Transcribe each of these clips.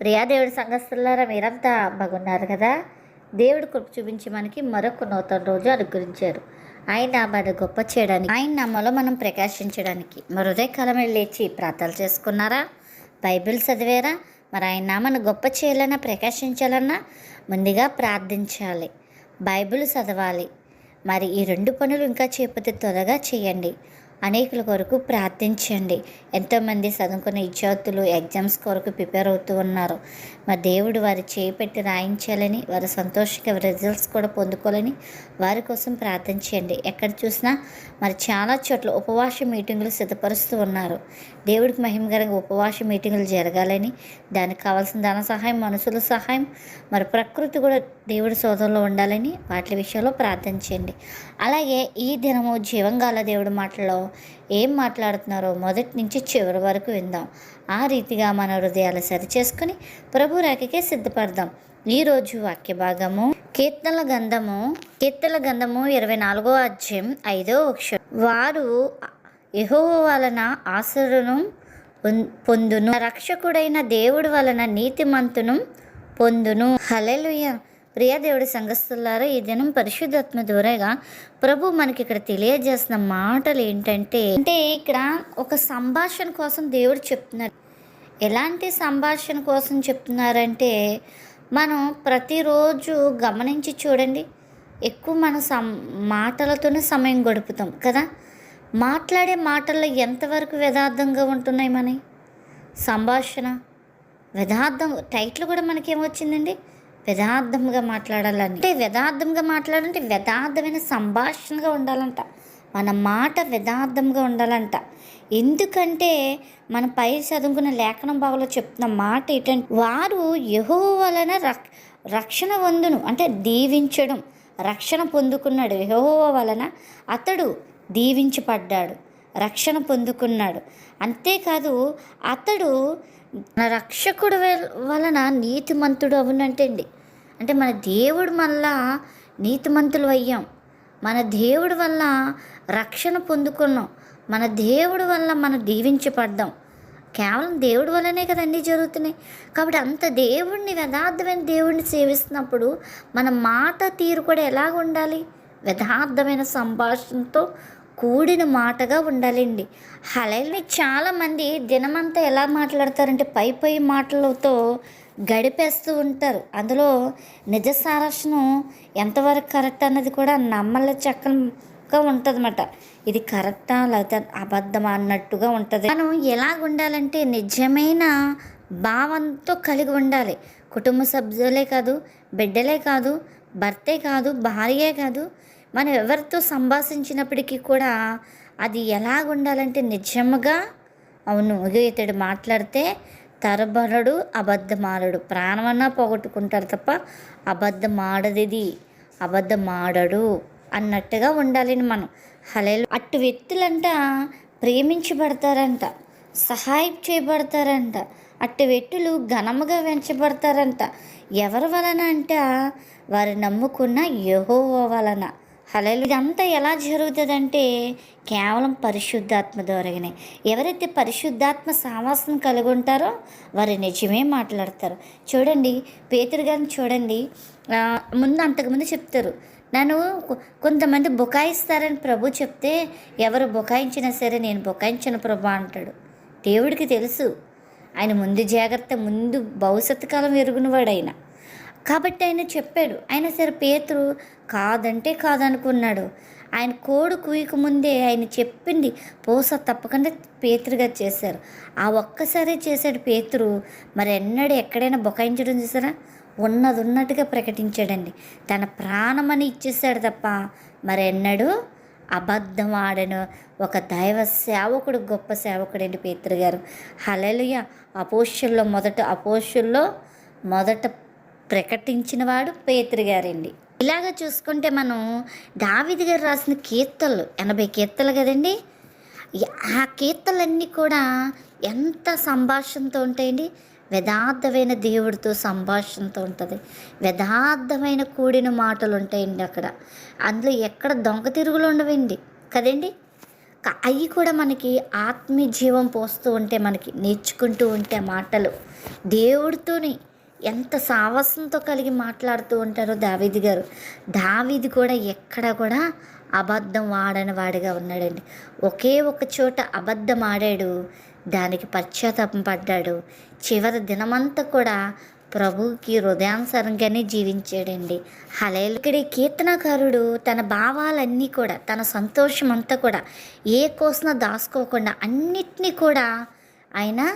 ప్రియాదేవుడి సంఘస్థులారా మీరంతా బాగున్నారు కదా? దేవుడు కృప చూపించి మనకి మరొక నూతన రోజు అనుగ్రహించారు. ఆయన మన గొప్ప చేయడానికి ఆయన నమ్మలో మనం ప్రకాశించడానికి మరి కాలమే లేచి ప్రార్థనలు చేసుకున్నారా? బైబిల్ చదివారా? మరి ఆయన నామను గొప్ప చేయాలన్నా ప్రకాశించాలన్నా ముందుగా ప్రార్థించాలి. బైబిల్ చదవాలి. మరి ఈ రెండు పనులు ఇంకా చేయకపోతే త్వరగా చేయండి. అనేకుల కొరకు ప్రార్థించండి. ఎంతోమంది చదువుకున్న విద్యార్థులు ఎగ్జామ్స్ కొరకు ప్రిపేర్ అవుతూ ఉన్నారు. మా దేవుడు వారి చేపెట్టి రాయించాలని వారి సంతోషంగా రిజల్ట్స్ కూడా పొందుకోవాలని వారి కోసం ప్రార్థించండి. ఎక్కడ చూసినా మరి చాలా చోట్ల ఉపవాస మీటింగులు సిద్ధపరుస్తూ ఉన్నారు. దేవుడికి మహిమకరంగా ఉపవాస మీటింగులు జరగాలని దానికి కావాల్సిన ధన సహాయం మనుషుల సహాయం మరి ప్రకృతి కూడా దేవుడి సోదరులో ఉండాలని వాటి విషయంలో ప్రార్థించండి. అలాగే ఈ దినము జీవంగాల దేవుడి మాటల్లో ఏం మాట్లాడుతున్నారో మొదటి నుంచి చివరి వరకు విందాం. ఆ రీతిగా మన హృదయాలు సరిచేసుకుని ప్రభు రాకకే సిద్ధపడదాం. ఈరోజు వాక్య భాగము కీర్తనల గంధము కీర్తనల గంధము ఇరవై నాలుగో అధ్యాయం ఐదో అక్షరం వారు యహో వలన ఆశ్రను పొందును. రక్షకుడైన దేవుడు వలన నీతిమంతును పొందును. హలెలుయ ప్రియ దేవుడి సంఘస్థులారా ఈ దినం పరిశుద్ధాత్మ ద్వారాగా ప్రభు మనకి ఇక్కడ తెలియజేస్తున్న మాటలు ఏంటంటే అంటే ఇక్కడ ఒక సంభాషణ కోసం దేవుడు చెప్తున్నారు. ఎలాంటి సంభాషణ కోసం చెప్తున్నారంటే మనం ప్రతిరోజు గమనించి చూడండి. ఎక్కువ మన సం మాటలతోనే సమయం గడుపుతాం కదా? మాట్లాడే మాటల్లో ఎంతవరకు యథార్థంగా ఉంటున్నాయి మనవి? సంభాషణ? యథార్థం టైటిల్ కూడా మనకేమొచ్చిందండి? యథార్థంగా మాట్లాడాలని అంటే యథార్థంగా మాట్లాడాలంటే యథార్థమైన సంభాషణగా ఉండాలంట. మన మాట యథార్థంగా ఉండాలంట. ఎందుకంటే మన పై చదువుకున్న లేఖనం భాగంలో చెప్తున్న మాట ఏంటంటే వారు యహో వలన రక్షణ వందును అంటే దీవించడం రక్షణ పొందుకున్నాడు. యహోవ వలన అతడు దీవించబడ్డాడు రక్షణ పొందుకున్నాడు. అంతేకాదు అతడు రక్షకుడు వలన నీతిమంతుడు అవునంటండి. అంటే మన దేవుడు మళ్ళా నీతిమంతులు అయ్యాం. మన దేవుడి వల్ల రక్షణ పొందుకున్నాం. మన దేవుడి వల్ల మనం దీవించబడ్డాం. కేవలం దేవుడి వల్లనే కదా అన్నీ జరుగుతున్నాయి. కాబట్టి అంత దేవుడిని యథార్థమైన దేవుడిని సేవిస్తున్నప్పుడు మన మాట తీరు కూడా ఎలాగ ఉండాలి? యథార్థమైన సంభాషణతో కూడిన మాటగా ఉండాలండి. హలైల్ని చాలామంది దినమంతా ఎలా మాట్లాడతారంటే పై పై మాటలతో గడిపేస్తూ ఉంటారు. అందులో నిజ సారస్యం ఎంతవరకు కరెక్ట్ అన్నది కూడా నమ్మల చక్కగా ఉంటుందన్నమాట. ఇది కరెక్టా లేకపోతే అబద్ధమా అన్నట్టుగా ఉంటుంది. మనం ఎలాగ ఉండాలంటే నిజమైన భావంతో కలిగి ఉండాలి. కుటుంబ సభ్యులే కాదు బిడ్డలే కాదు భర్తే కాదు భార్యే కాదు మనం ఎవరితో సంభాషించినప్పటికీ కూడా అది ఎలాగ ఉండాలంటే నిజముగా అవును ఇతడు మాట్లాడితే తరబడడు అబద్ధమాడడు. ప్రాణమన్నా పోగొట్టుకుంటారు తప్ప అబద్ధమాడదిది? అబద్ధమాడడు అన్నట్టుగా ఉండాలని మనం. హలేలు అటు వ్యక్తులంట ప్రేమించబడతారంట సహాయం చేయబడతారంట అట్టి వ్యక్తులు ఘనముగా వెంచబడతారంట. ఎవరి వలన అంట? వారు నమ్ముకున్న యహోవ వలన. హలో ఇదంతా ఎలా జరుగుతుందంటే కేవలం పరిశుద్ధాత్మ ద్వారానే ఎవరైతే పరిశుద్ధాత్మ సావాసం కలిగి ఉంటారో వారు నిజమే మాట్లాడతారు. చూడండి పేతురు గారిని చూడండి. ముందు అంతకుముందు చెప్తారు. నన్ను కొంతమంది బుకాయిస్తారని ప్రభు చెప్తే ఎవరు బుకాయించినా సరే నేను బుకాయించను ప్రభు అంటాడు. దేవుడికి తెలుసు. ఆయన ముందు జాగ్రత్త ముందు భవిష్యత్తు కాలం ఎరుగునవాడు ఆయన కాబట్టి ఆయన చెప్పాడు ఆయన సరే పేతురు కాదంటే కాదనుకున్నాడు. ఆయన కోడు కూయక ముందే ఆయన చెప్పింది పోస తప్పకుండా పేతురుగా చేశారు. ఆ ఒక్కసారే చేశాడు పేతురు. మరి ఎన్నడూ ఎక్కడైనా బొకాయించడం చూసారా? ఉన్నది ఉన్నట్టుగా ప్రకటించాడండి. తన ప్రాణమని ఇచ్చేసాడు తప్ప మరి ఎన్నడు అబద్ధం ఆడను. ఒక దైవ సేవకుడు గొప్ప సేవకుడండి పేతురు గారు. హలలుయ అపోషుల్లో మొదట అపోషుల్లో మొదట ప్రకటించినవాడు పేతురు గారండి. ఇలాగ చూసుకుంటే మనం దావిది గారు రాసిన కీర్తనలు ఎనభై కీర్తలు కదండి? ఆ కీర్తలన్నీ కూడా ఎంత సంభాషణతో ఉంటాయండి? యథార్థమైన దేవుడితో సంభాషణతో ఉంటుంది. యథార్థమైన కూడిన మాటలు ఉంటాయండి అక్కడ. అందులో ఎక్కడ దొంగ తిరుగులు ఉండవండి. కదండి? అవి కూడా మనకి ఆత్మీయ జీవం పోస్తూ ఉంటే మనకి నేర్చుకుంటూ ఉంటే మాటలు దేవుడితోనే ఎంత సాహసంతో కలిగి మాట్లాడుతూ ఉంటారో దావీది గారు. దావీది కూడా ఎక్కడ కూడా అబద్ధం ఆడని వాడిగా ఉన్నాడండి. ఒకే ఒక చోట అబద్ధం ఆడాడు దానికి పశ్చాత్తాపం పడ్డాడు. చివరి దినమంతా కూడా ప్రభువుకి హృదయానుసారంగానే జీవించాడండి. హలేలు ఇక్కడ కీర్తనకారుడు తన భావాలన్నీ కూడా తన సంతోషం అంతా కూడా ఏ కోసన దాచుకోకుండా అన్నిటినీ కూడా ఆయన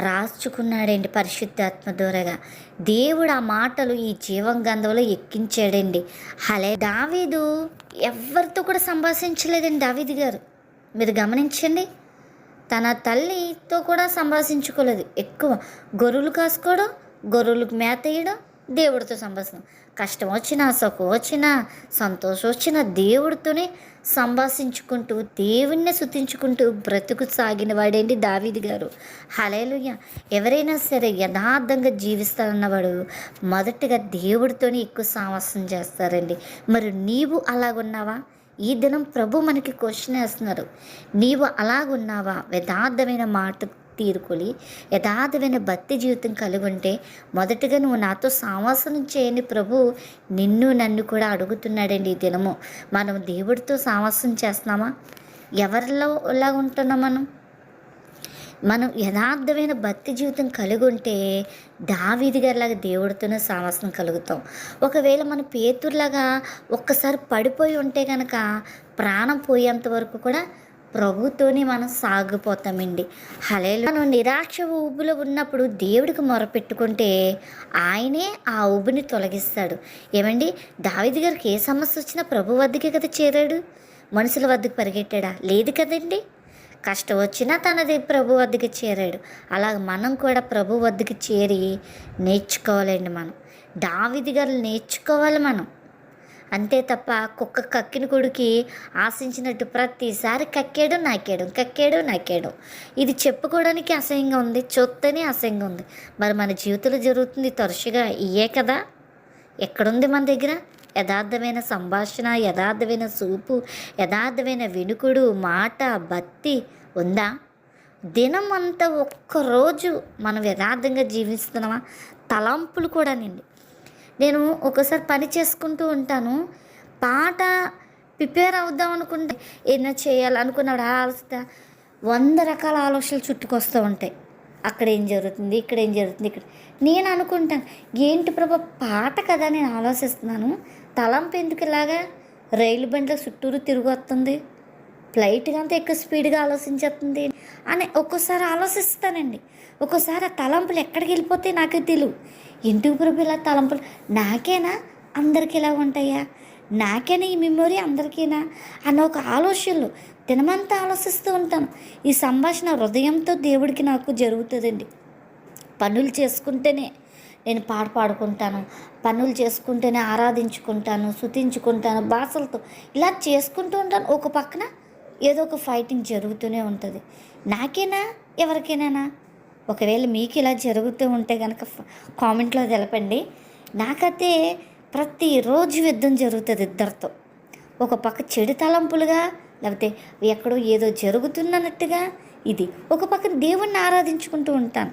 రాసుకున్నాడండి పరిశుద్ధాత్మ దూరగా. దేవుడు ఆ మాటలు ఈ జీవం గంధంలో ఎక్కించాడండి. హలే దావీదు ఎవరితో కూడా సంభాషించలేదండి దావీదు గారు. మీరు గమనించండి తన తల్లితో కూడా సంభాషించుకోలేదు. ఎక్కువ గొర్రెలు కాసుకోవడం గొర్రెలకు మేత వేయడం దేవుడితో సంభాషణ కష్టం వచ్చినా సుఖం వచ్చినా సంతోషం వచ్చినా దేవుడితోనే సంభాషించుకుంటూ దేవుణ్ణి శుతించుకుంటూ బ్రతుకు సాగిన వాడేంటి దావీది గారు. హలేలుయ్య ఎవరైనా సరే యథార్థంగా జీవిస్తారన్నవాడు మొదటగా దేవుడితోనే ఎక్కువ సావాసం చేస్తారండి. మరి నీవు అలాగున్నావా? ఈ దినం ప్రభు మనకి క్వశ్చన్ వేస్తున్నారు. నీవు అలాగున్నావా? యథార్థమైన మాట తీరుకొని యథార్థమైన భక్తి జీవితం కలిగి ఉంటే మొదటగా నువ్వు నాతో సావాసనం చేయని ప్రభు నిన్ను నన్ను కూడా అడుగుతున్నాడండి ఈ దినము. మనం దేవుడితో సావాసం చేస్తున్నామా? ఎవరిలో ఎలా ఉంటున్నాం మనం? మనం యథార్థమైన భక్తి జీవితం కలిగి ఉంటే దావీది గారిలాగా దేవుడితోనే సావాసం కలుగుతాం. ఒకవేళ మన పేతుర్లాగా ఒక్కసారి పడిపోయి ఉంటే కనుక ప్రాణం పోయేంత వరకు కూడా ప్రభుతోనే మనం సాగిపోతామండి. హలేలు మనం నిరాక్ష ఊబులో ఉన్నప్పుడు దేవుడికి మొరపెట్టుకుంటే ఆయనే ఆ ఊబుని తొలగిస్తాడు. ఏమండి? దావిది గారికి ఏ సమస్య వచ్చినా ప్రభు వద్దకే కదా చేరాడు? మనుషుల వద్దకు పరిగెట్టాడా? లేదు కదండి. కష్టం వచ్చినా తనది ప్రభు వద్దకు చేరాడు. అలా మనం కూడా ప్రభు వద్దకు చేరి నేర్చుకోవాలండి మనం. దావిది గారు నేర్చుకోవాలి మనం. అంతే తప్ప కుక్క కక్కిన కొడుకి ఆశించినట్టు ప్రతిసారి కక్కేయడం నాకేయడం కక్కేయడం నాకేయడం ఇది చెప్పుకోవడానికి అసహ్యంగా ఉంది చూస్తేనే అసహ్యంగా ఉంది. మరి మన జీవితంలో జరుగుతుంది తరచుగా ఇయే కదా? ఎక్కడుంది మన దగ్గర? యథార్థమైన సంభాషణ యథార్థమైన చూపు యథార్థమైన వినుకుడు మాట భక్తి ఉందా? దినం అంతా ఒక్కరోజు మనం యథార్థంగా జీవిస్తున్నామా? తలంపులు కూడా నిండి. నేను ఒకసారి పని చేసుకుంటూ ఉంటాను. పాట ప్రిపేర్ అవుదాం అనుకుంటే ఏదైనా చేయాలనుకున్నాడు ఆలోచన వంద రకాల ఆలోచనలు చుట్టుకొస్తూ ఉంటాయి. అక్కడ ఏం జరుగుతుంది? ఇక్కడ ఏం జరుగుతుంది? ఇక్కడ నేను అనుకుంటాను ఏంటి ప్రభా పాట కదా నేను ఆలోచిస్తున్నాను. తలంపు ఎందుకు ఇలాగా? రైలు బండ్ల చుట్టూరు తిరిగి వస్తుంది. ఫ్లైట్ అంతా ఎక్కువ స్పీడ్గా ఆలోచించేస్తుంది అని ఒక్కోసారి ఆలోచిస్తానండి. ఒక్కోసారి ఆ తలంపులు ఎక్కడికి వెళ్ళిపోతే నాకు తెలియదు ఎందుకు ప్రభు ఇలా తలంపులు? నాకేనా? అందరికి ఇలా ఉంటాయా? నాకేనా ఈ మెమొరీ? అందరికీనా? అన్న ఒక ఆలోచనలు దినమంతా ఆలోచిస్తూ ఉంటాను ఈ సంభాషణ హృదయంతో దేవుడికి నాకు జరుగుతుందండి. పనులు చేసుకుంటేనే నేను పాట పాడుకుంటాను. పనులు చేసుకుంటేనే ఆరాధించుకుంటాను శుతించుకుంటాను భాషలతో ఇలా చేసుకుంటూ ఉంటాను. ఒక పక్కన ఏదో ఒక ఫైటింగ్ జరుగుతూనే ఉంటుంది. నాకేనా? ఎవరికైనా ఒకవేళ మీకు ఇలా జరుగుతూ ఉంటే కనుక కామెంట్లో తెలపండి. నాకైతే ప్రతిరోజు యుద్ధం జరుగుతుంది ఇద్దరితో. ఒక పక్క చెడు తలంపులుగా లేకపోతే ఎక్కడో ఏదో జరుగుతున్నట్టుగా ఇది. ఒక పక్కన దేవుణ్ణి ఆరాధించుకుంటూ ఉంటాను.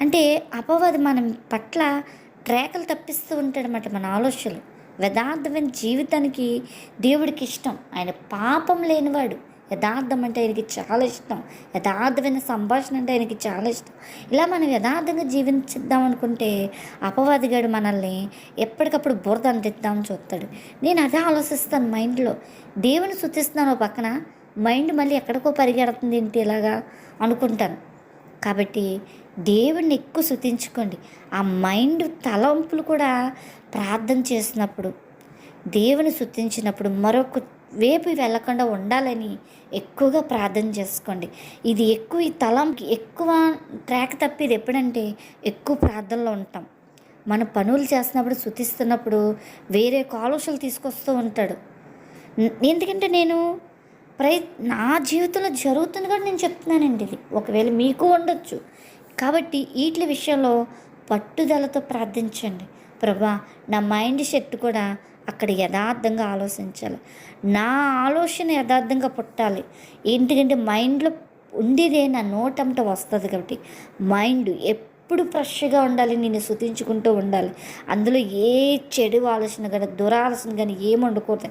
అంటే అపవాది మనం పట్ల ట్రాకలు తప్పిస్తూ ఉంటాడనమాట మన ఆలోచనలు. యథార్థమైన జీవితానికి దేవుడికి ఇష్టం ఆయన పాపం లేనివాడు. యథార్థం అంటే ఆయనకి చాలా ఇష్టం. యథార్థమైన సంభాషణ అంటే ఆయనకి చాలా ఇష్టం. ఇలా మనం యథార్థంగా జీవించిద్దాం అనుకుంటే అపవాదిగాడు మనల్ని ఎప్పటికప్పుడు బురద అంటిద్దామని చూస్తాడు. నేను అదే ఆలోచిస్తాను మైండ్లో. దేవుని శుతిస్తున్నాను ఓ పక్కన మైండ్ మళ్ళీ ఎక్కడికో పరిగెడుతుంది ఏంటి ఇలాగా అనుకుంటాను. కాబట్టి దేవుణ్ణి ఎక్కువ శుతించుకోండి ఆ మైండ్ తలంపులు కూడా ప్రార్థన చేసినప్పుడు దేవుని శుతించినప్పుడు మరొక వేపు వెళ్ళకుండా ఉండాలని ఎక్కువగా ప్రార్థన చేసుకోండి. ఇది ఎక్కువ ఈ తలంకి ఎక్కువ ట్రాక్ తప్పేది ఎప్పుడంటే ఎక్కువ ప్రార్థనలో ఉంటాం. మన పనులు చేస్తున్నప్పుడు శుతిస్తున్నప్పుడు వేరే కాలుష్యాలు తీసుకొస్తూ ఉంటాడు. ఎందుకంటే నేను ప్రయ నా జీవితంలో జరుగుతుంది కూడా నేను చెప్తున్నానండి ఇది. ఒకవేళ మీకు ఉండొచ్చు. కాబట్టి వీటి విషయంలో పట్టుదలతో ప్రార్థించండి. ప్రభా నా మైండ్ సెట్ కూడా అక్కడ యథార్థంగా ఆలోచించాలి. నా ఆలోచన యథార్థంగా పుట్టాలి. ఎందుకంటే మైండ్లో ఉండేదే నా నోటంట వస్తుంది కాబట్టి. మైండ్ ఎప్పుడు ఫ్రెష్గా ఉండాలి నేను శుతించుకుంటూ ఉండాలి. అందులో ఏ చెడు ఆలోచన కానీ దురాలోచన కానీ ఏమి ఉండకూడదు.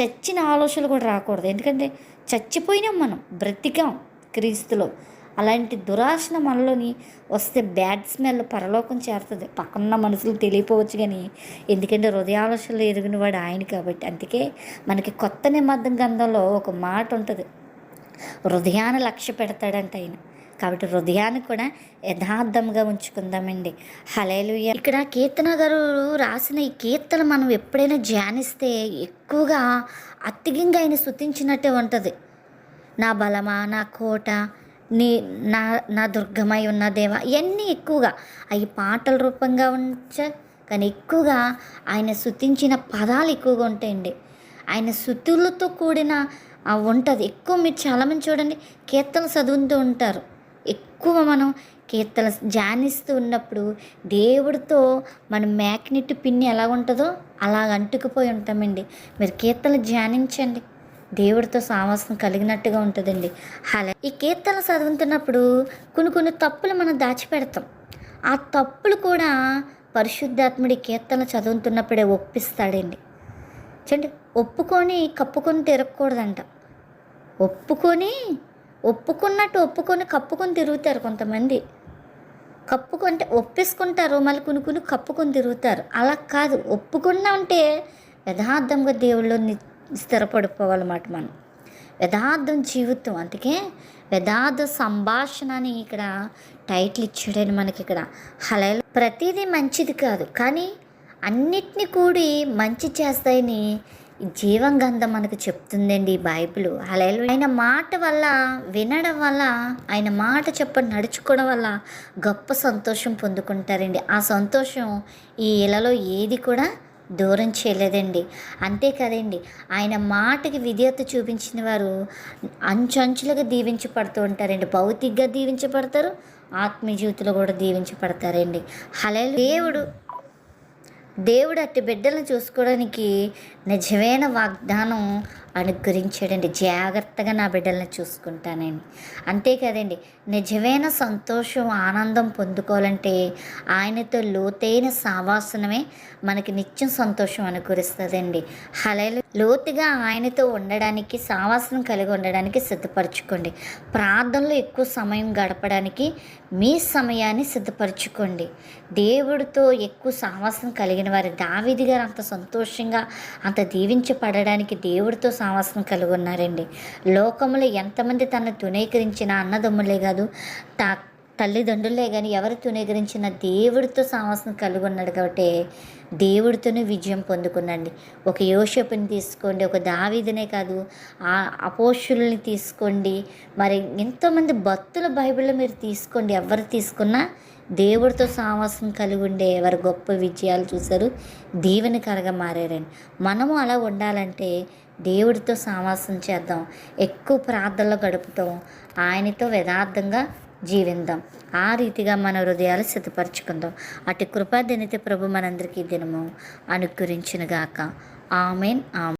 చచ్చిన ఆలోచనలు కూడా రాకూడదు. ఎందుకంటే చచ్చిపోయినాం మనం బ్రతికాం క్రీస్తులో. అలాంటి దురాశన మనలోని వస్తే బ్యాడ్ స్మెల్ పరలోకం చేరుతుంది. పక్కన మనుషులు తెలియపోవచ్చు కానీ ఎందుకంటే హృదయాలోచనలు ఎదిగినవాడు ఆయన కాబట్టి. అందుకే మనకి కొత్త నిమద్దం గంధంలో ఒక మాట ఉంటుంది. హృదయాన్ని లక్ష్య పెడతాడంట ఆయన. కాబట్టి హృదయాన్ని కూడా యథార్థంగా ఉంచుకుందామండి. హలేలుయ ఇక్కడ కీర్తన గారు రాసిన ఈ కీర్తన మనం ఎప్పుడైనా ధ్యానిస్తే ఎక్కువగా అత్తిగింగా ఆయన స్థుతించినట్టే ఉంటుంది. నా బలమా నా కోట నీ నా నా దుర్గమై ఉన్న దేవ ఇవన్నీ ఎక్కువగా. అవి పాటల రూపంగా ఉంచ కానీ ఎక్కువగా ఆయన శుతించిన పదాలు ఎక్కువగా ఉంటాయండి ఆయన శుతులతో కూడిన ఉంటుంది. ఎక్కువ మీరు చాలామంది చూడండి కీర్తనలు చదువుతూ ఉంటారు. ఎక్కువ మనం కీర్తన ధ్యానిస్తూ ఉన్నప్పుడు దేవుడితో మన మ్యాగ్నెట్ పిన్ని ఎలా ఉంటుందో అలాగ అంటుకుపోయి ఉంటామండి. మీరు కీర్తనలు ధ్యానించండి. దేవుడితో సావాసం కలిగినట్టుగా ఉంటుందండి. అలా ఈ కీర్తన చదువుతున్నప్పుడు కొన్ని కొన్ని తప్పులు మనం దాచిపెడతాం. ఆ తప్పులు కూడా పరిశుద్ధాత్ముడి కీర్తన చదువుతున్నప్పుడే ఒప్పిస్తాడండి. చూడండి ఒప్పుకొని కప్పుకొని తిరగకూడదంట. ఒప్పుకొని ఒప్పుకున్నట్టు ఒప్పుకొని కప్పుకొని తిరుగుతారు కొంతమంది. కప్పుకుంటే ఒప్పేసుకుంటారు మళ్ళీ కొన్ని కొన్ని కప్పుకొని తిరుగుతారు. అలా కాదు ఒప్పుకున్నా ఉంటే యథార్థంగా దేవుళ్ళు స్థిరపడిపోవాలన్నమాట మనం. యథార్థం జీవితం. అందుకే యథార్థ సంభాషణ అని ఇక్కడ టైటిల్ ఇచ్చాడని మనకి ఇక్కడ హలైలు. ప్రతిదీ మంచిది కాదు. కానీ అన్నిటిని కూడి మంచి చేస్తాయని జీవం గంధం మనకు చెప్తుందండి ఈ బైబిల్. హలైలు. ఆయన మాట వల్ల వినడం వల్ల ఆయన మాట చెప్ప నడుచుకోవడం వల్ల గొప్ప సంతోషం పొందుకుంటారండి. ఆ సంతోషం ఈ ఇలలో ఏది కూడా దూరం చేయలేదండి. అంతే కదండి. ఆయన మాటకి విధేయత చూపించిన వారు అంచంచులుగా దీవించబడుతూ ఉంటారండి. భౌతికంగా దీవించబడతారు ఆత్మీయ జీవితంలో కూడా దీవించబడతారండి. హలే దేవుడు దేవుడు అట్టి బిడ్డలను చూసుకోవడానికి నిజమైన వాగ్దానం అనుగ్రహించాడండి. జాగ్రత్తగా నా బిడ్డల్ని చూసుకుంటానండి. అంతే కదండి. నిజమైన సంతోషం ఆనందం పొందుకోవాలంటే ఆయనతో లోతైన సావాసనమే మనకి నిత్యం సంతోషం అనుకరిస్తుందండి. హలలు లోతుగా ఆయనతో ఉండడానికి సావాసనం కలిగి ఉండడానికి సిద్ధపరచుకోండి. ప్రార్థనలో ఎక్కువ సమయం గడపడానికి మీ సమయాన్ని సిద్ధపరచుకోండి. దేవుడితో ఎక్కువ సావాసం కలిగిన వారి దావిది గారు అంత సంతోషంగా అంత దీవించబడడానికి దేవుడితో సావాసం కలిగి ఉన్నారండి లోకంలో ఎంతమంది తన తునీకరించిన అన్నదమ్ములే కాదు తా తల్లిదండ్రులే కానీ ఎవరు తునీకరించిన దేవుడితో సావాసం కలిగి ఉన్నాడు కాబట్టి దేవుడితోనే విజయం పొందుకున్నాండి ఒక యోషపుని తీసుకోండి ఒక దావీదనే కాదు ఆ అపోషుల్ని తీసుకోండి. మరి ఎంతోమంది భక్తుల బైబిల్లో మీరు తీసుకోండి ఎవరు తీసుకున్నా దేవుడితో సావాసం కలిగి ఉండే ఎవరు గొప్ప విజయాలు చూశారు దీవెనకరగా మారారండి. మనము అలా ఉండాలంటే దేవుడితో సావాసం చేద్దాం. ఎక్కువ ప్రార్థనలు గడుపుతాం. ఆయనతో యథార్థంగా జీవిందాం. ఆ రీతిగా మన హృదయాలు సిద్ధపరచుకుందాం. అటు కృపాదినిత ప్రభు మనందరికీ దినము. అనుగ్రహించినగాక. ఆమెన్ ఆమె